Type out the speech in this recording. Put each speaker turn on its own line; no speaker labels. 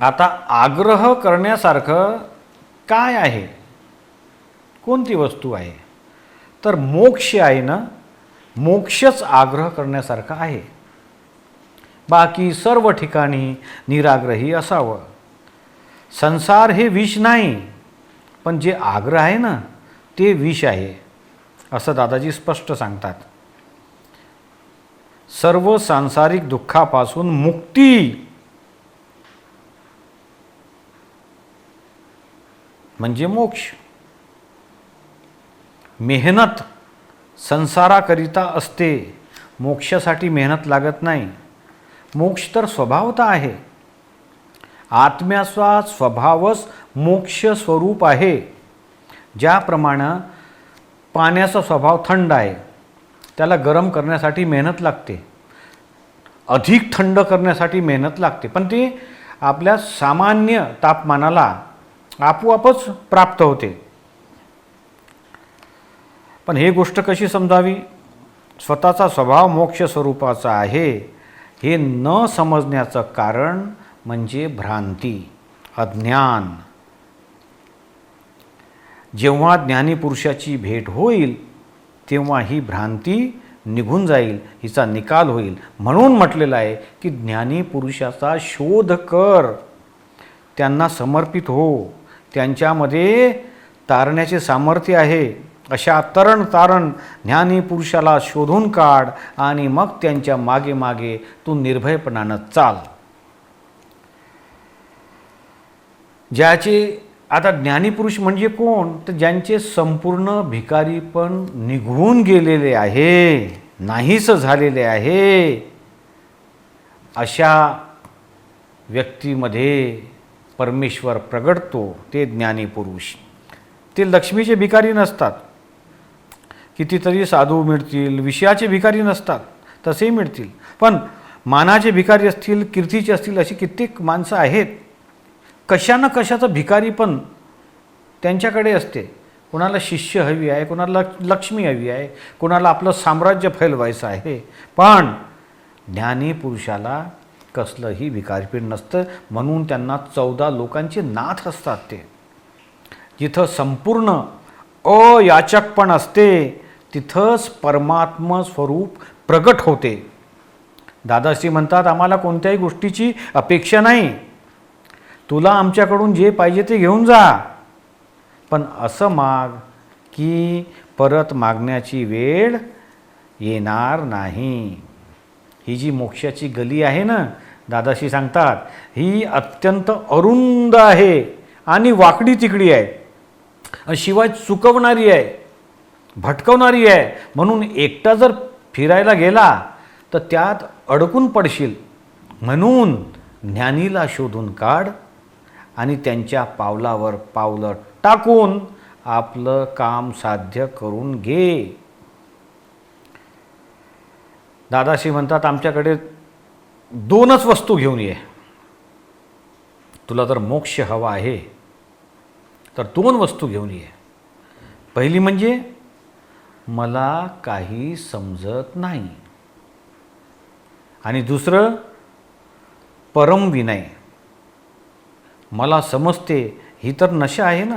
आता आग्रह करण्यासारखं काय आहे? कोणती वस्तू आहे? तर मोक्ष आहे ना मोक्षच आग्रह करण्यासारखं आहे. बाकी सर्व ठिकाणी निराग्रही असावं. संसार हे विष नाही पण जे आग्रह आहे ना ते विष आहे असं दादाजी स्पष्ट सांगतात. सर्व सांसारिक दुःखापासून मुक्ती म्हणजे मोक्ष. मेहनत संसाराकरिता असते. मोक्षासाठी मेहनत लागत नाही. मोक्ष तर स्वभावता आहे. आत्म्याचा स्वभावच मोक्ष स्वरूप आहे. ज्याप्रमाणे पाण्याचा स्वभाव थंड आहे त्याला गरम करण्यासाठी मेहनत लागते. अधिक थंड करण्यासाठी मेहनत लागते. पण ती आपल्या सामान्य तापमानाला आपोआपच प्राप्त होते. पण ही गोष्ट कशी समजावी? स्वतःचा स्वभाव मोक्ष स्वरूपाचा आहे हे न समजण्याचं कारण म्हणजे भ्रांती अज्ञान. जेव्हा ज्ञानीपुरुषाची भेट होईल तेव्हा ही भ्रांती निघून जाईल हिचा निकाल होईल. म्हणून म्हटलेलं आहे की ज्ञानीपुरुषाचा शोध कर त्यांना समर्पित हो. त्यांच्यामध्ये तारण्याचे सामर्थ्य आहे. अशा तरण तारण ज्ञानी पुरुषाला शोधून काढ आणि मग त्यांच्या मागे मागे तू निर्भयपणानं चाल. ज्याचे आता ज्ञानीपुरुष म्हणजे कोण? तर ज्यांचे संपूर्ण भिकारी पण निघून गेलेले आहे नाहीस झालेले आहे. अशा व्यक्तीमध्ये परमेश्वर प्रगटतो ते ज्ञानीपुरुष ते लक्ष्मीचे भिकारी नसतात. कितीतरी साधू मिळतील विषयाचे भिकारी नसतात तसेही मिळतील. पण मानाचे भिकारी असतील कीर्तीचे असतील अशी कित्येक माणसं आहेत. कशानं कशाचं भिकारी पण त्यांच्याकडे असते. कोणाला शिष्य हवी आहे कोणाला लक्ष्मी हवी आहे कोणाला आपलं साम्राज्य फैलवायचं आहे. पण ज्ञानी पुरुषाला कसलंही विकारपीठ नसतं म्हणून त्यांना चौदा लोकांचे नाथ असतात ते. जिथं संपूर्ण अयाचक पण असते तिथंच परमात्म स्वरूप प्रगट होते. दादाश्री म्हणतात आम्हाला कोणत्याही गोष्टीची अपेक्षा नाही. तुला आमच्याकडून जे पाहिजे ते घेऊन जा. पण असं माग की परत मागण्याची वेळ येणार नाही. ही जी मोक्षाची गली आहे ना दादाशी सांगतात ही अत्यंत अरुंद आहे आणि वाकडी तिकडी आहे. शिवाय चुकवणारी आहे भटकवणारी आहे. म्हणून एकटा जर फिरायला गेला तर त्यात अडकून पडशील. म्हणून ज्ञानीला शोधून काढ आणि त्यांच्या पावलावर पावलं टाकून आपलं काम साध्य करून घे. दादाशी म्हणतात आमच्याकडे दोनच वस्तू घेऊन ये. तुला जर मोक्ष हवा आहे तर दोन वस्तू घेऊन ये. पहिली म्हणजे मला काही समजत नाही. आणि दुसरं परमविनय. मला समजते ही तर नशा आहे ना?